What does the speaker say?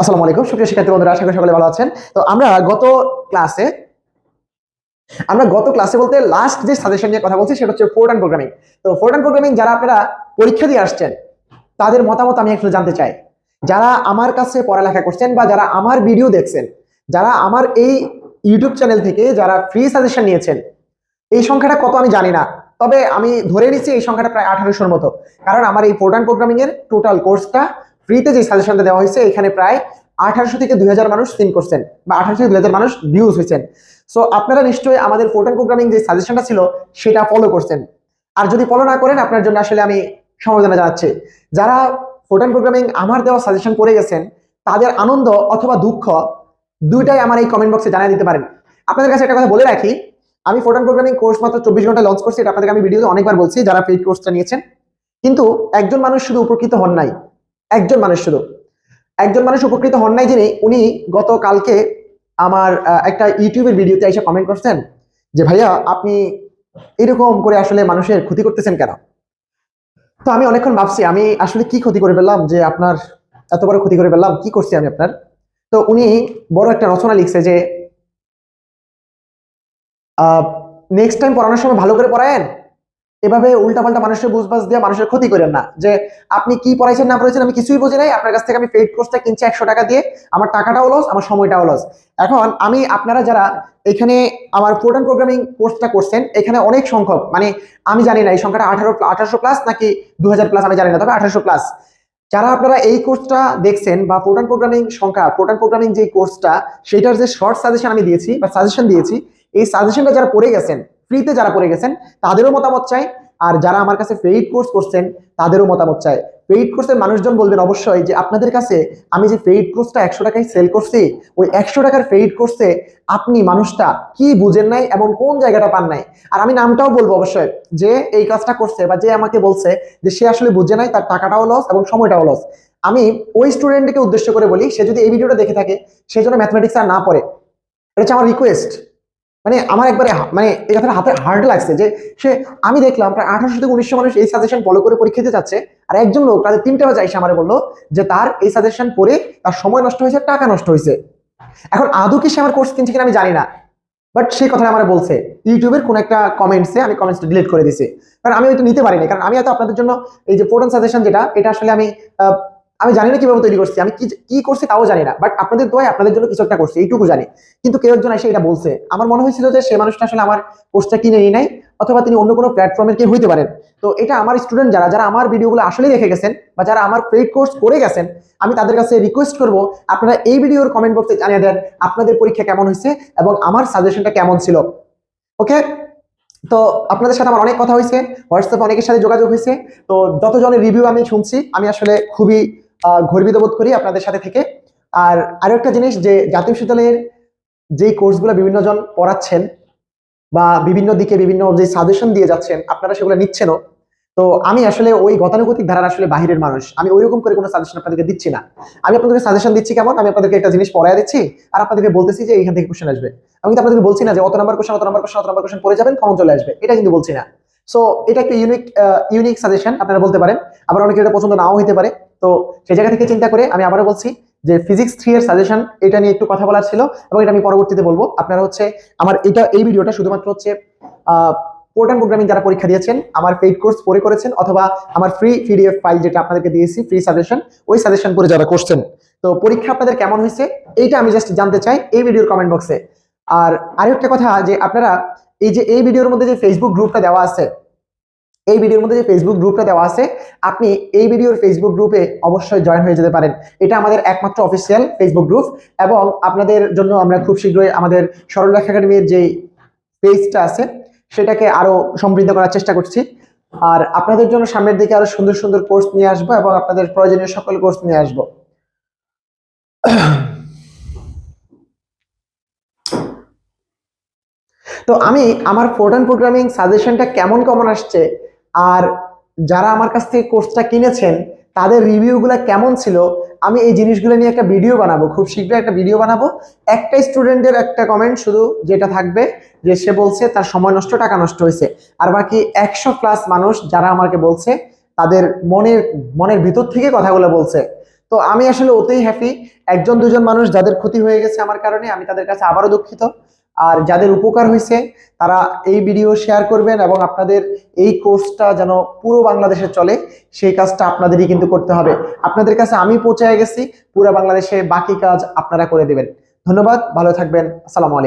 আসসালামু আলাইকুম। সুপ্রিয় শিক্ষার্থী বন্ধুরা, আশা করি সকলে ভালো আছেন। তো আমরা গত ক্লাসে আমরা গত ক্লাসে বলতে লাস্ট যে সাজেশন নিয়ে কথা বলছি, সেটা হচ্ছে ফোর্ট অ্যান্ড প্রোগ্রামিং তো ফোর্ট অ্যান্ড প্রোগ্রামিং যারা আপনারা পরীক্ষা দিয়ে আসছেন, তাদের মতামত আমি একটু জানতে চাই। যারা আমার কাছে পড়ালেখা করছেন বা যারা আমার ভিডিও দেখছেন, যারা আমার এই ইউটিউব চ্যানেল থেকে যারা ফ্রি সাজেশন নিয়েছেন, এই সংখ্যাটা কত আমি জানি না। তবে আমি ধরে নিচ্ছি এই সংখ্যাটা প্রায় আঠারোশোর মতো। কারণ আমার এই অ্যান্ড প্রোগ্রামিং এর টোটাল কোর্সটা ফ্রিতে যে সাজেশনটা দেওয়া হয়েছে, এখানে প্রায় আঠারোশো থেকে দুই হাজার মানুষ সিন করছেন বা আঠারোশো থেকে দুই হাজার মানুষ ভিউজ হয়েছেন। সো আপনারা নিশ্চয়ই আমাদের অ্যান্ড প্রোগ্রামিং যে সাজেশনটা ছিল, সেটা ফলো করছেন। আর যদি ফলো না করেন, আপনার জন্য আসলে আমি সমবেদনা জানাচ্ছি। যারা অ্যান্ড প্রোগ্রামিং আমার দেওয়া সাজেশন করে গেছেন, তাদের আনন্দ অথবা দুঃখ দুইটাই আমার এই কমেন্ট বক্সে জানিয়ে দিতে পারেন। আপনাদের কাছে একটা কথা বলে রাখি, আমি অ্যান্ড প্রোগ্রামিং কোর্স মাত্র চব্বিশ ঘণ্টা লঞ্চ করছি, এটা আপনাদেরকে আমি ভিডিওতে অনেকবার বলছি, যারা পেইড কোর্সটা নিয়েছেন। কিন্তু একজন মানুষ শুধু উপকৃত হন নাই। একজন মানুষ শুধু। একজন মানুষ উপকৃত হন নাই যিনি, উনি গতকালকে আমার একটা ইউটিউবের ভিডিওতে এসে কমেন্ট করছেন যে, ভাইয়া, আপনি এরকম করে আসলে মানুষের ক্ষতি করতেছেন কেন? তো আমি অনেকক্ষণ ভাবছি, আমি আসলে কি ক্ষতি করে ফেললাম? যে, আপনার এত বড় ক্ষতি করে ফেললাম, কি করছি আমি আপনার? তো উনি বড় একটা রচনা লিখছে যে নেক্সট টাইম পড়ানোর সময় ভালো করে পড়ায়েন এভাবে উল্টাপাল্টা মানুষের বুঝবাজ দিয়ে মানুষের ক্ষতি করেন না। যে আপনি কি পড়াইছেন, না পড়াইছেন, আমি কিছুই বুঝি নাই, আপনার কাছ থেকে আমি পেইড কোর্সটা কিনছি একশো টাকা দিয়ে, আমার টাকাটাও লস আমার সময়টাও লস এখন আমি আপনারা যারা এখানে আমার ফোর্ট অ্যান্ড প্রোগ্রামিং কোর্সটা করছেন, এখানে অনেক সংখ্যক মানে আমি জানি না এই সংখ্যাটা আঠারো, আঠারোশো প্লাস নাকি দু হাজার প্লাস আমি জানি না, তবে আঠারোশো প্লাস যারা আপনারা এই কোর্সটা দেখছেন বা অ্যান্ড প্রোগ্রামিং সংখ্যা অ্যান্ড প্রোগ্রামিং যে কোর্সটা সেটার যে শর্ট সাজেশন আমি দিয়েছি বা সাজেশন দিয়েছি, এই সাজেশনটা যারা পড়ে গেছেন ফ্রিতে যারা পড়ে গেছেন, তাদেরও মতামত চাই। আর যারা আমার কাছে পেইড কোর্স করছেন, তাদেরও মতামত চাই। পেইড কোর্সের মানুষজন বলবেন অবশ্যই যে, আপনাদের কাছে আমি যে পেইড কোর্সটা একশো টাকায় সেল করছি, ওই একশো টাকার পেইড কোর্সে আপনি মানুষটা কি বুঝেন নাই এবং কোন জায়গাটা পান নাই? আর আমি নামটাও বলব অবশ্যই, যে এই কাজটা করছে বা যে আমাকে বলছে যে, সে আসলে বুঝে নাই, তার টাকাটাও লস এবং সময়টাও লস আমি ওই স্টুডেন্টকে উদ্দেশ্য করে বলি, সে যদি এই ভিডিওটা দেখে থাকে, সে যেন ম্যাথমেটিক্স আর না পড়ে। এটা হচ্ছে আমার রিকোয়েস্ট মানে আমার একবারে মানে এই কথাটা হাতে হার্ড লাগছে যে সে, আমি দেখলাম প্রায় আঠারোশো থেকে উনিশশো মানুষ এই সাজেশন ফলো করে পরীক্ষা দিতে যাচ্ছে আর একজন লোক তাদের তিনটা বাজে এসে আমারে বলল যে তার এই সাজেশন পড়ে তার সময় নষ্ট হয়েছে, টাকা নষ্ট হয়েছে। এখন আদৌ কি সে আমার কোর্স কিনছে কিনা আমি জানি না। বাট সেই কথা আমার বলছে। ইউটিউবের কোন একটা কমেন্টসে আমি কমেন্টসটা ডিলিট করে দিছি। কারণ আমি হয়তো নিতে পারিনি। কারণ আমি হয়তো আপনাদের জন্য এই যে ফোর্ট সাজেশন যেটা, এটা আসলে আমি আমি জানি না কীভাবে তৈরি করছি, আমি কি করছি তাও জানি না বাট আপনাদের দোয়ায় আপনাদের জন্য কিছু একটা করছি, এইটুকু জানি। কিন্তু কেউ একজন এসে এটা বলছে। আমার মনে হয়েছিল যে সে মানুষটা আসলে আমার কোর্সটা কিনে নিয়ে নাই, অথবা তিনি অন্য কোনো প্ল্যাটফর্মের কেউ হইতে পারেন। তো এটা আমার স্টুডেন্ট যারা যারা আমার ভিডিওগুলো আসলেই দেখে গেছেন, বা যারা আমার পেইড কোর্স করে গেছেন, আমি তাদের কাছে রিকোয়েস্ট করব, আপনারা এই ভিডিওর কমেন্ট বক্সে জানিয়ে দেন আপনাদের পরীক্ষা কেমন হয়েছে এবং আমার সাজেশনটা কেমন ছিল। ওকে তো আপনাদের সাথে আমার অনেক কথা হয়েছে, হোয়াটসঅ্যাপে অনেকের সাথে যোগাযোগ হয়েছে। তো যতজনের রিভিউ আমি শুনছি, আমি আসলে খুবই গর্বিত বোধ করি আপনাদের সাথে থেকে। আর আরও একটা জিনিস যে জাতীয় বিশ্ববিদ্যালয়ের যেই কোর্সগুলো বিভিন্ন জন পড়াচ্ছেন বা বিভিন্ন দিকে বিভিন্ন যে সাজেশন দিয়ে যাচ্ছেন, আপনারা সেগুলো নিচ্ছেনও। তো আমি আসলে ওই গতানুগতিক ধারার আসলে বাহিরের মানুষ। আমি ওইরকম করে কোনো সাজেশন আপনাদেরকে দিচ্ছি না। আমি আপনাদেরকে সাজেশন দিচ্ছি কেমন? আমি আপনাদেরকে একটা জিনিস পড়ায় দিচ্ছি আর আপনাদেরকে বলতেছি যে এখান থেকে কোশ্চেন আসবে। আমি কিন্তু আপনাদেরকে বলছি না যে অত নাম্বার কোশ্চেন অত নাম্বার কোশ্চেন অত নাম্বার কোশ্চেন পড়ে যাবেন, কমন চলে আসবে। এটা কিন্তু বলছি না। সো এটা একটা ইউনিক ইউনিক সাজেশন আপনারা বলতে পারেন। আবার অনেকের এটা পছন্দ নাও হতে পারে। তো সেই জায়গা থেকে চিন্তা করে আমি আবারও বলছি যে ফিজিক্স থ্রি এর সাজেশন এটা নিয়ে একটু কথা বলার ছিল এবং এটা আমি পরবর্তীতে বলব। আপনারা হচ্ছে আমার এটা, এই ভিডিওটা শুধুমাত্র হচ্ছে পোর্টাল প্রোগ্রামিং যারা পরীক্ষা দিয়েছেন, আমার পেইড কোর্স পরে করেছেন অথবা আমার ফ্রি পিডিএফ ফাইল যেটা আপনাদেরকে দিয়েছি ফ্রি সাজেশন ওই সাজেশন করে যারা করছেন। তো পরীক্ষা আপনাদের কেমন হয়েছে, এইটা আমি জাস্ট জানতে চাই, এই ভিডিওর কমেন্ট বক্সে আর আরেকটা কথা যে আপনারা এই যে এই ভিডিওর মধ্যে যে ফেসবুক গ্রুপটা দেওয়া আছে, এই ভিডিওর মধ্যে যে ফেসবুক গ্রুপটা দেওয়া আছে, আপনি এই ভিডিওর ফেসবুক গ্রুপে অবশ্যই জয়েন হয়ে যেতে পারেন। এটা আমাদের একমাত্র অফিসিয়াল ফেসবুক গ্রুপ এবং আপনাদের জন্য আমরা খুব শীঘ্রই আমাদের সরলরেখা একাডেমির যে পেজটা আছে, সেটাকে আরও সমৃদ্ধ করার চেষ্টা করছি। আর আপনাদের জন্য সামনের দিকে আরও সুন্দর সুন্দর কোর্স নিয়ে আসব এবং আপনাদের প্রয়োজনীয় সকল কোর্স নিয়ে আসব। তো আমি আমার ফোর্ট প্রোগ্রামিং সাজেশনটা কেমন কেমন আসছে? আর যারা আমার কাছ থেকে কোর্সটা কিনেছেন, তাদের রিভিউগুলো কেমন ছিল? আমি এই জিনিসগুলো নিয়ে একটা ভিডিও বানাবো, খুব শীঘ্রই একটা ভিডিও বানাবো। একটা স্টুডেন্টের একটা কমেন্ট শুধু যেটা থাকবে, যে সে বলছে তার সময় নষ্ট, টাকা নষ্ট হয়েছে। আর বাকি একশো প্লাস মানুষ যারা আমাকে বলছে, তাদের মনের মনের ভিতর থেকে কথাগুলো বলছে। তো আমি আসলে ওতেই হ্যাপি একজন, দুজন মানুষ যাদের ক্ষতি হয়ে গেছে আমার কারণে, আমি তাদের কাছে আবারও দুঃখিত। আর যাদের উপকার হয়েছে, তারা এই ভিডিও শেয়ার করবেন এবং আপনাদের এই কোর্সটা যেন পুরো বাংলাদেশে চলে, সেই কাজটা আপনাদেরই কিন্তু করতে হবে। আপনাদের কাছে আমি পৌঁছায় গেছি, পুরো বাংলাদেশে বাকি কাজ আপনারা করে দেবেন। ধন্যবাদ, ভালো থাকবেন, আসসালামু আলাইকুম।